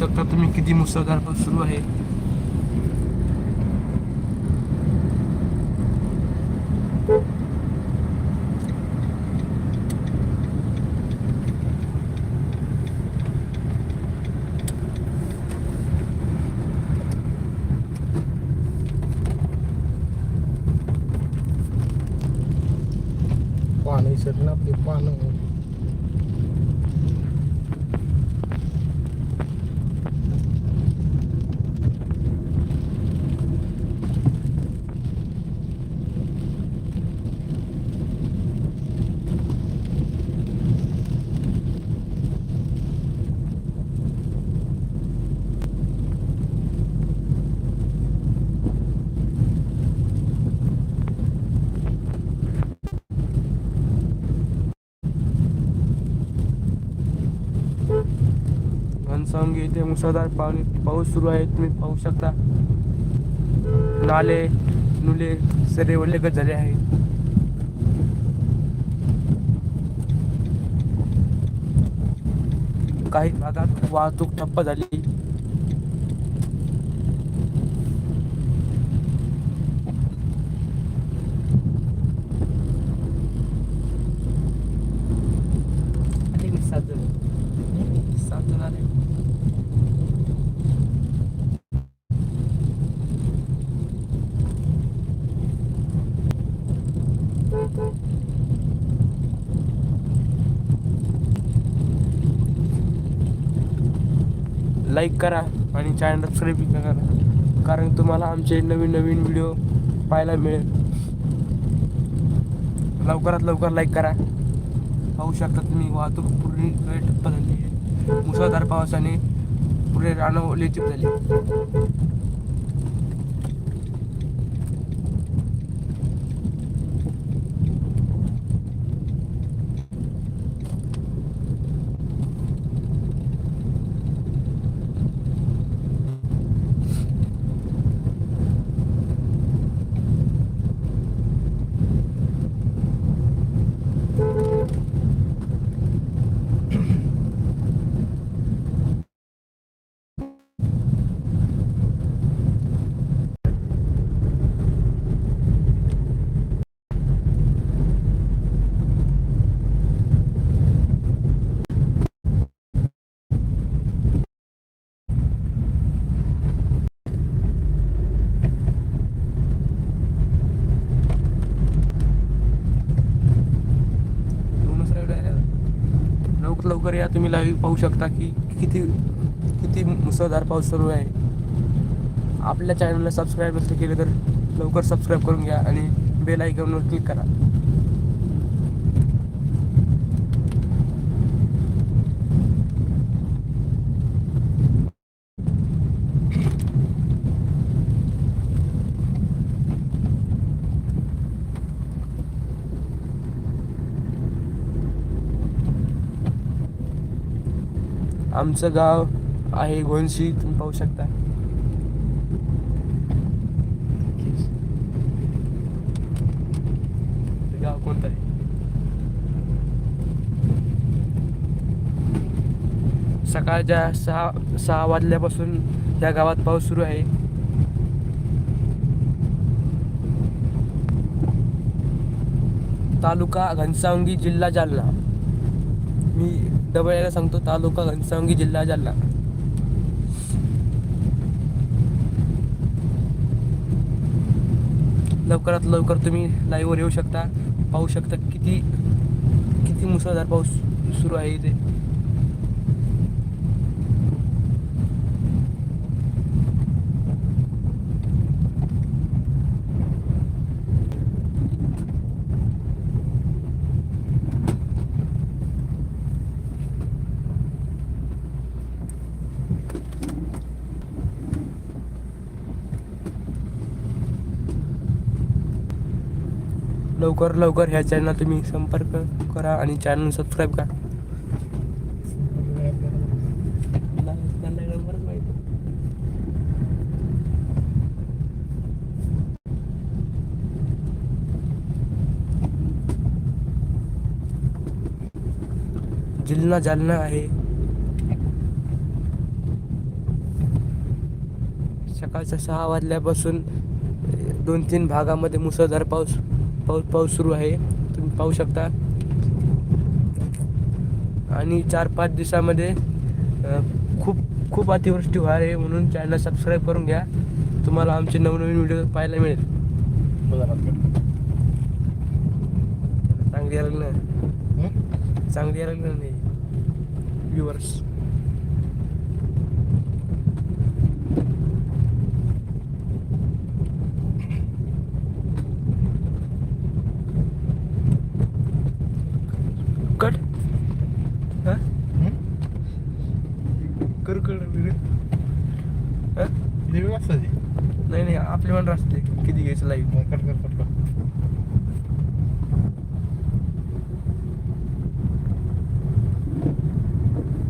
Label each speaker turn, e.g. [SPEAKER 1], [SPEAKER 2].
[SPEAKER 1] शकता तुम्ही किती मुसळधार पाऊस सुरू आहे?
[SPEAKER 2] पाणी सडलं आपली पानं.
[SPEAKER 1] घनसावंगी इथे मुसळधार पाणी पाऊस सुरू आहे. तुम्ही पाहू शकता. नाले नुले सरे वल्लेगत झाले आहे. काही भागात वाहतूक ठप्प झाली. लाईक करा आणि चॅनल सबस्क्राईब करा. कारण तुम्हाला आमचे नवीन नवीन व्हिडिओ पाहायला मिळेल. लवकरात लवकर लाईक करा. पाहू शकता तुम्ही वाहतूक पूर्ण वेळ ठप्प झाली आहे. मुसळधार पावसाने पुढे रानं ओलीचिप झाली लवकर या. तुम्ही लाईव्ह पाहू शकता की किती किती मुसळधार पाऊस सुरू आहे. आपल्या चॅनलला सबस्क्राईब नसेल केलं तर लवकर सबस्क्राईब करून घ्या आणि बेल आयकॉनवर क्लिक करा. आमचं गाव आहे गोंशी तुम्ही पाहू शकता. ते गाव कोणतं आहे? सकाळच्या सहा सहा वाजल्यापासून या गावात पाऊस सुरू आहे. तालुका घनसावंगी जिल्हा जालना. मी डबल यायला सांगतो तालुका घनसावंगी जिल्हा जालना. लवकरात लवकर तुम्ही लाईव्हवर येऊ शकता. पाहू शकता किती किती मुसळधार पाऊस सुरू आहे इथे. लवकर लवकर ह्या चॅनल तुम्ही संपर्क करा आणि चॅनल सबस्क्राईब करा. जिल्हा जालना आहे. सकाळच्या सहा वाजल्यापासून दोन तीन भागामध्ये मुसळधार पाऊस. पाऊस पाऊस सुरू आहे. तुम्ही पाहू शकता. आणि चार पाच दिवसामध्ये खूप खूप अतिवृष्टी होणार आहे म्हणून चॅनल सबस्क्राईब करून घ्या. तुम्हाला आमचे नवनवीन व्हिडिओ पाहायला मिळेल. चांगली यायला चांगली यायला नाही. व्ह्युअर्स कट हा? करू करू करू. हा? नाही नाही आपले मन असते किती घ्यायचं लाईव्ह
[SPEAKER 2] कट कर कट कर